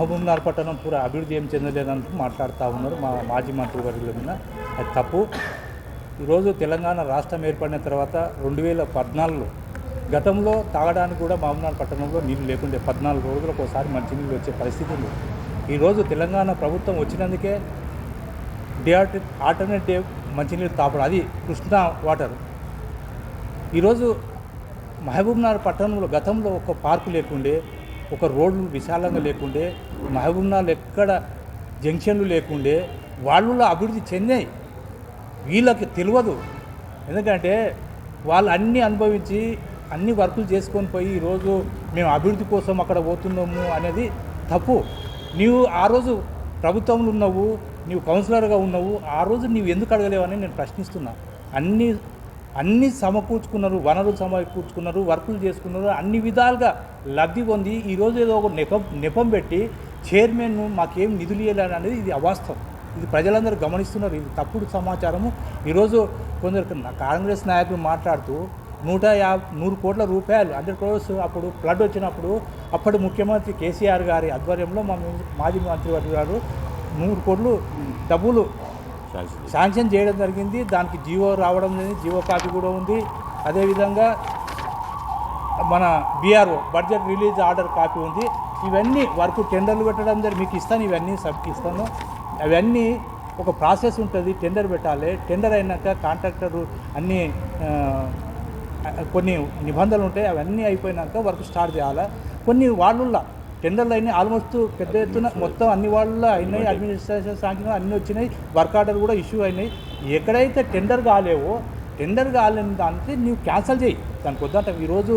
మహబూబ్నగర్ పట్టణం పూరా అభివృద్ధి ఏం చెందలేదంటూ మాట్లాడుతూ ఉన్నారు మా మాజీ మంత్రి వర్గుల మీద. అది తప్పు. ఈరోజు తెలంగాణ రాష్ట్రం ఏర్పడిన తర్వాత రెండు వేల పద్నాలుగులో గతంలో తాగడానికి కూడా మహబూబ్నగర్ పట్టణంలో నీళ్ళు లేకుండే పద్నాలుగు రోజులకు ఒకసారి మంచినీళ్ళు వచ్చే పరిస్థితి ఉంది. ఈరోజు తెలంగాణ ప్రభుత్వం వచ్చినందుకే డిఆర్టి ఆల్టర్నేటివ్ మంచినీళ్ళు తాపడం అది కృష్ణా వాటర్. ఈరోజు మహబూబ్నగర్ పట్టణంలో గతంలో ఒక పార్కు లేకుండే ఒక రోడ్లు విశాలంగా లేకుండే మహబూబ్నగర్ ఎక్కడ జంక్షన్లు లేకుండే వాళ్ళలో అభివృద్ధి చెందాయి. వీళ్ళకి తెలియదు ఎందుకంటే వాళ్ళు అన్నీ అనుభవించి అన్ని వర్కులు చేసుకొని పోయి ఈరోజు మేము అభివృద్ధి కోసం అక్కడ పోతున్నాము అనేది తప్పు. నీవు ఆ రోజు ప్రభుత్వంలో ఉన్నావు నీవు కౌన్సిలర్గా ఉన్నావు ఆ రోజు నీవు ఎందుకు అడగలేవని నేను ప్రశ్నిస్తున్నా. అన్ని అన్ని సమకూర్చుకున్నారు వనరులు సమకూర్చుకున్నారు వర్కులు చేసుకున్నారు అన్ని విధాలుగా లబ్ధి పొంది ఈరోజు ఏదో ఒక నెపం నెపం పెట్టి చైర్మన్ మాకేం నిధులు ఇవ్వాలని అనేది ఇది అవాస్తవం. ఇది ప్రజలందరూ గమనిస్తున్నారు. ఇది తప్పుడు సమాచారము. ఈరోజు కొందరు కాంగ్రెస్ నాయకులు మాట్లాడుతూ నూట యాభై నూరు కోట్ల రూపాయలు హండ్రెడ్ క్రోర్స్ అప్పుడు ఫ్లడ్ వచ్చినప్పుడు అప్పటి ముఖ్యమంత్రి కేసీఆర్ గారి ఆధ్వర్యంలో మా మాజీ మంత్రి గారు నూరు కోట్లు డబ్బులు శాంక్షన్ చేయడం జరిగింది. దానికి జీవో రావడం జరిగింది జీవో కాపీ కూడా ఉంది. అదేవిధంగా మన BRO budget release order copy ఉంది. ఇవన్నీ వర్క్ టెండర్లు పెట్టడం జరిగి మీకు ఇస్తాను. ఇవన్నీ సబ్ ఇస్తాను. అవన్నీ ఒక ప్రాసెస్ ఉంటుంది. టెండర్ పెట్టాలి. టెండర్ అయినాక కాంట్రాక్టర్ అన్నీ కొన్ని నిబంధనలు ఉంటాయి. అవన్నీ అయిపోయినాక వర్క్ స్టార్ట్ చేయాలి? కొన్ని వాళ్ళల్లో టెండర్లు అయినాయి ఆల్మోస్ట్ పెద్ద ఎత్తున మొత్తం అన్ని వాళ్ళలో అయినాయి అడ్మినిస్ట్రేషన్ సాంక్షన్ అన్నీ వచ్చినాయి వర్క్ ఆర్డర్ కూడా ఇష్యూ అయినాయి. ఎక్కడైతే టెండర్ కాలేవో టెండర్ కాలేని దానికి నీవు క్యాన్సిల్ చేయి. దానికి వద్దంట ఈరోజు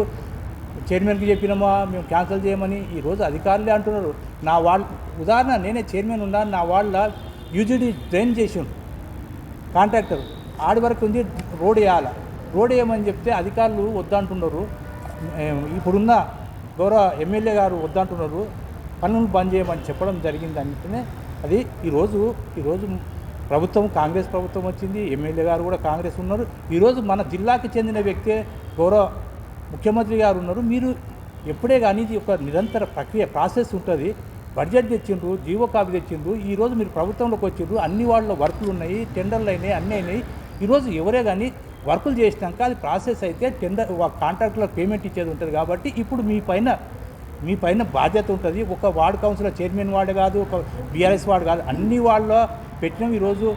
చైర్మన్కి చెప్పినామా మేము క్యాన్సిల్ చేయమని ఈరోజు అధికారులే అంటున్నారు. నా వాళ్ళ ఉదాహరణ నేనే చైర్మన్ ఉన్నా నా వాళ్ళ యూజీడీ డ్రైన్ చేసి ఉండు కాంట్రాక్టర్ ఆడి వరకు ఉంది రోడ్ వేయాలి? రోడ్ వేయమని చెప్తే అధికారులు వద్దంటున్నారు. ఇప్పుడున్న గౌరవ ఎమ్మెల్యే గారు వద్దంటున్నారు పనులు బంద్ చేయమని చెప్పడం జరిగింది అంటేనే అది ఈరోజు ఈరోజు ప్రభుత్వం కాంగ్రెస్ ప్రభుత్వం వచ్చింది ఎమ్మెల్యే గారు కూడా కాంగ్రెస్ ఉన్నారు. ఈరోజు మన జిల్లాకి చెందిన వ్యక్తే గౌరవ ముఖ్యమంత్రి గారు ఉన్నారు. మీరు ఎప్పుడే కానీ ఇది ఒక నిరంతర ప్రక్రియ ప్రాసెస్ ఉంటుంది. బడ్జెట్ తెచ్చిండ్రు జీవో కాపీ తెచ్చిండ్రు ఈరోజు మీరు ప్రభుత్వంలోకి వచ్చిండ్రు అన్ని వాళ్ళ వర్కులు ఉన్నాయి టెండర్లు అయినాయి అన్నీ అయినాయి. ఈరోజు ఎవరే కానీ వర్కులు చేసినాక అది ప్రాసెస్ అయితే టెండర్ కాంట్రాక్ట్లో పేమెంట్ ఇచ్చేది ఉంటుంది కాబట్టి ఇప్పుడు మీ పైన మీ పైన బాధ్యత ఉంటుంది. ఒక వార్డు కౌన్సిలర్ చైర్మన్ వార్డు కాదు ఒక బీఆర్ఎస్ వార్డు కాదు అన్ని వాళ్ళ పెట్టినాం ఈరోజు.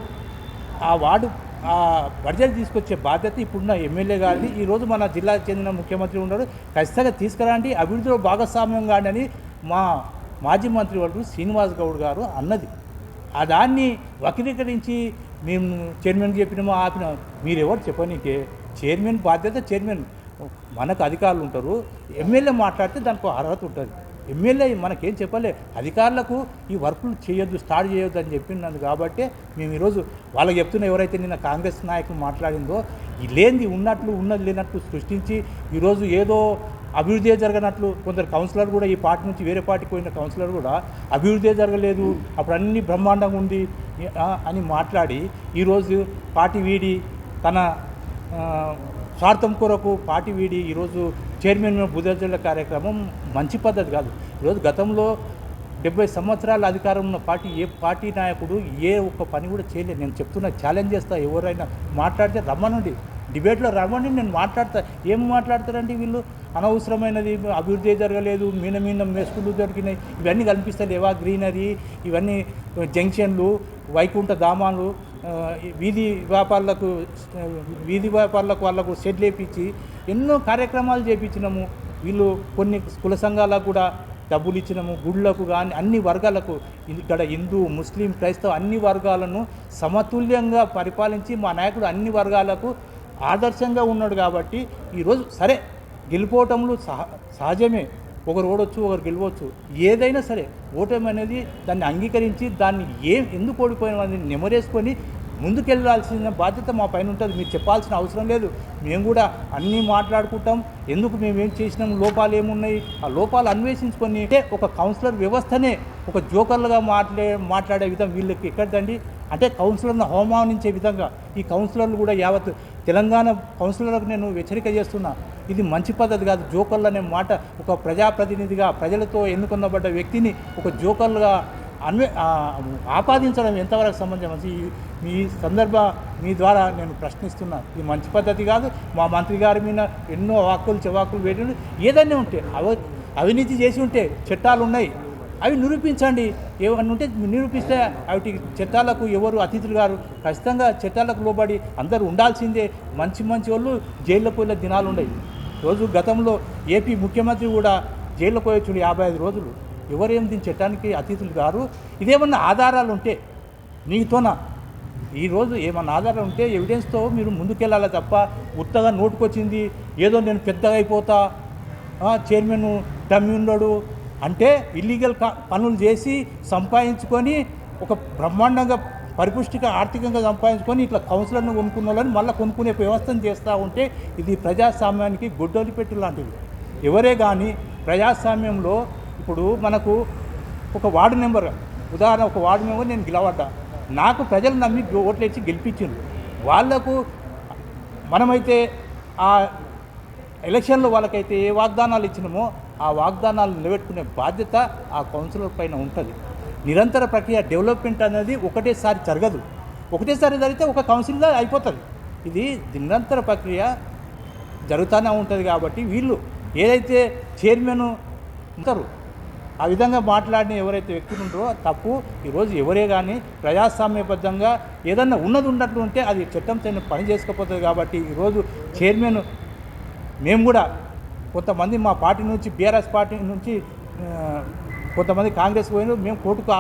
ఆ వార్డు ఆ బడ్జెట్ తీసుకొచ్చే బాధ్యత ఇప్పుడున్న ఎమ్మెల్యే గారిని ఈరోజు మన జిల్లాకు చెందిన ముఖ్యమంత్రి ఉన్నారు. ఖచ్చితంగా తీసుకురండి. అభివృద్ధిలో భాగస్వామ్యం కాండి అని మా మాజీ మంత్రి వాళ్ళు శ్రీనివాస్ గౌడ్ గారు అన్నది. ఆ దాన్ని వక్రీకరించి మేము చైర్మన్ చెప్పినామో ఆపిన. మీరెవరు చెప్పనీకే? చైర్మన్ బాధ్యత చైర్మన్. మనకు అధికారులు ఉంటారు. ఎమ్మెల్యే మాట్లాడితే దానికి అర్హత ఉంటుంది. ఎమ్మెల్యే మనకేం చెప్పలే. అధికారులకు ఈ వర్కులు చేయొద్దు స్టార్ట్ చేయొద్దు అని చెప్పినాను కాబట్టి మేము ఈరోజు వాళ్ళకి చెప్తున్న ఎవరైతే నిన్న కాంగ్రెస్ నాయకులు మాట్లాడిందో లేనిది ఉన్నట్లు ఉన్నది లేనట్లు సృష్టించి ఈరోజు ఏదో అభివృద్ధి జరగనట్లు కొందరు కౌన్సిలర్ కూడా ఈ పార్టీ నుంచి వేరే పార్టీకి పోయిన కౌన్సిలర్ కూడా అభివృద్ధి జరగలేదు. అప్పుడు అన్ని బ్రహ్మాండంగా ఉంది. అని మాట్లాడి ఈరోజు పార్టీ వీడి తన స్వార్థం కొరకు పార్టీ వీడి ఈరోజు చైర్మన్ బుధజల కార్యక్రమం మంచి పద్ధతి కాదు. ఈరోజు గతంలో డెబ్బై సంవత్సరాల అధికారం ఉన్న పార్టీ ఏ పార్టీ నాయకుడు ఏ ఒక్క పని కూడా చేయలేదు. నేను చెప్తున్నా ఛాలెంజ్ చేస్తా ఎవరైనా మాట్లాడితే రమ్మనండి. డిబేట్లో రమ్మండి నేను మాట్లాడతా. ఏం మాట్లాడతారండి వీళ్ళు? అనవసరమైనది అభివృద్ధి జరగలేదు మీన మీన మెస్కులు దొరికినాయి. ఇవన్నీ కనిపిస్తాయి లేవా గ్రీనరీ? ఇవన్నీ జంక్షన్లు వైకుంఠ ధామాలు వీధి వ్యాపారులకు వీధి వ్యాపారులకు వాళ్ళకు షెడ్ లేపించి ఎన్నో కార్యక్రమాలు చేపించినాము. వీళ్ళు కొన్ని కుల సంఘాలకు కూడా డబ్బులు ఇచ్చినాము. గుళ్ళకు కానీ అన్ని వర్గాలకు ఇక్కడ హిందూ ముస్లిం క్రైస్తవ అన్ని వర్గాలను సమతుల్యంగా పరిపాలించి మా నాయకుడు అన్ని వర్గాలకు ఆదర్శంగా ఉన్నాడు కాబట్టి ఈరోజు సరే గెలిపోవటంలో సహ సహజమే. ఒకరు ఓడొచ్చు ఒకరు గెలవచ్చు. ఏదైనా సరే ఓటమి అనేది దాన్ని అంగీకరించి దాన్ని ఏం ఎందుకు ఓడిపోయిన అని నెమరేసుకొని ముందుకెళ్ళాల్సిన బాధ్యత మా పైన ఉంటుంది. మీరు చెప్పాల్సిన అవసరం లేదు. మేము కూడా అన్నీ మాట్లాడుకుంటాం. ఎందుకు మేము ఏం చేసినాం? లోపాలు ఏమున్నాయి? ఆ లోపాలు అన్వేషించుకొని అంటే ఒక కౌన్సిలర్ వ్యవస్థనే ఒక జోకర్లుగా మాట్లాడే మాట్లాడే విధం వీళ్ళకి ఎక్కడదండి? అంటే కౌన్సిలర్ను అవమానించే విధంగా ఈ కౌన్సిలర్లు కూడా యావత్ తెలంగాణ కౌన్సిలర్లకు నేను హెచ్చరిక చేస్తున్నా ఇది మంచి పద్ధతి కాదు. జోకర్లు అనే మాట ఒక ప్రజాప్రతినిధిగా ప్రజలతో ఎన్నుకున్నబడ్డ వ్యక్తిని ఒక జోకర్లుగా అన్వే ఆపాదించడం ఎంతవరకు సంబంధించి మీ సందర్భ మీ ద్వారా నేను ప్రశ్నిస్తున్నా. ఇది మంచి పద్ధతి కాదు. మా మంత్రి గారి మీద ఎన్నో వాక్కులు చెవాకులు వేయడం ఏదైనా ఉంటే అవ అవినీతి చేసి ఉంటే చట్టాలు ఉన్నాయి. అవి నిరూపించండి. ఏమన్నా ఉంటే నిరూపిస్తే వాటి చట్టాలకు ఎవరు అతిథులు గారు ఖచ్చితంగా చట్టాలకు లోబడి అందరూ ఉండాల్సిందే. మంచి మంచి వాళ్ళు జైల్లో పోయే దినాలు ఉన్నాయి. రోజు గతంలో ఏపీ ముఖ్యమంత్రి కూడా జైల్లో పోయొచ్చు యాభై ఐదు రోజులు. ఎవరేం దీని చట్టానికి అతిథులు గారు? ఇదేమన్నా ఆధారాలు ఉంటే నీతోనా? ఈరోజు ఏమన్నా ఆధారం ఉంటే ఎవిడెన్స్తో మీరు ముందుకెళ్ళాలి తప్ప ఉత్తగా నోటుకొచ్చింది. ఏదో నేను పెద్దగా అయిపోతా. చైర్మన్ డమ్మి ఉన్నాడు. అంటే ఇల్లీగల్ పనులు చేసి సంపాదించుకొని ఒక బ్రహ్మాండంగా పరిపుష్టిగా ఆర్థికంగా సంపాదించుకొని ఇట్లా కౌన్సిలర్ను కొనుక్కున్న వాళ్ళని మళ్ళీ కొనుక్కునే వ్యవస్థను చేస్తూ ఉంటే ఇది ప్రజాస్వామ్యానికి గొడ్డలి పెట్టు లాంటిది. ఎవరే కానీ ప్రజాస్వామ్యంలో ఇప్పుడు మనకు ఒక వార్డు నెంబర్ ఉదాహరణ ఒక వార్డు మెంబర్ నేను గెలవడ్డా. నాకు ప్రజలు నమ్మి ఓట్లు ఇచ్చి గెలిపించింది వాళ్ళకు మనమైతే ఆ ఎలక్షన్లో వాళ్ళకైతే ఏ వాగ్దానాలు ఇచ్చినామో ఆ వాగ్దానాలు నిలబెట్టుకునే బాధ్యత ఆ కౌన్సిలర్ పైన ఉంటుంది. నిరంతర ప్రక్రియ డెవలప్మెంట్ అనేది ఒకటేసారి జరగదు. ఒకటేసారి జరిగితే ఒక కౌన్సిల్లో అయిపోతుంది ఇది నిరంతర ప్రక్రియ జరుగుతూనే ఉంటుంది కాబట్టి వీళ్ళు ఏదైతే చైర్మన్ ఉంటారు ఆ విధంగా మాట్లాడిన ఎవరైతే వ్యక్తులు ఉంటారో తప్పు ఈరోజు ఎవరే కానీ ప్రజాస్వామ్యబద్ధంగా ఏదన్నా ఉన్నది ఉన్నట్లు ఉంటే అది చట్టం పని చేసుకోపోతుంది కాబట్టి ఈరోజు చైర్మన్ మేము కూడా కొంతమంది మా పార్టీ నుంచి బీఆర్ఎస్ పార్టీ నుంచి కొంతమంది కాంగ్రెస్ పోయినారు మేము కోర్టుకు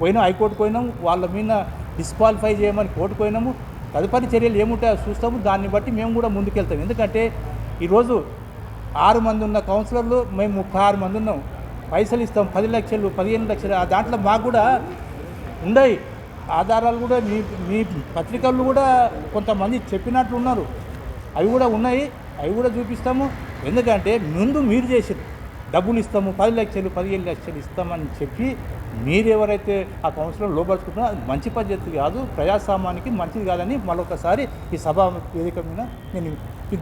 పోయినాం హైకోర్టు పోయినాం వాళ్ళ మీద డిస్క్వాలిఫై చేయమని కోర్టుకు పోయినాము. తదుపరి చర్యలు ఏముంటాయో చూస్తాము. దాన్ని బట్టి మేము కూడా ముందుకెళ్తాం. ఎందుకంటే ఈరోజు ఆరు మంది ఉన్న కౌన్సిలర్లు మేము ముప్పై ఆరు మంది ఉన్నాం. పైసలు ఇస్తాం. పది లక్షలు పదిహేను లక్షలు. ఆ దాంట్లో మాకు కూడా ఉన్నాయి ఆధారాలు కూడా మీ మీ పత్రికల్లో కూడా కొంతమంది చెప్పినట్లు ఉన్నారు. అవి కూడా ఉన్నాయి. అవి కూడా చూపిస్తాము. ఎందుకంటే ముందు మీరు చేసారు డబ్బులు ఇస్తాము పది లక్షలు పదిహేను లక్షలు ఇస్తామని చెప్పి మీరు ఎవరైతే ఆ కౌన్సిలర్ లోపరుచుకుంటున్నారో అది మంచి పద్ధతి కాదు ప్రజాస్వామానికి మంచిది కాదని మరొకసారి ఈ సభ వేదిక మీద నేను విజ్ఞప్తి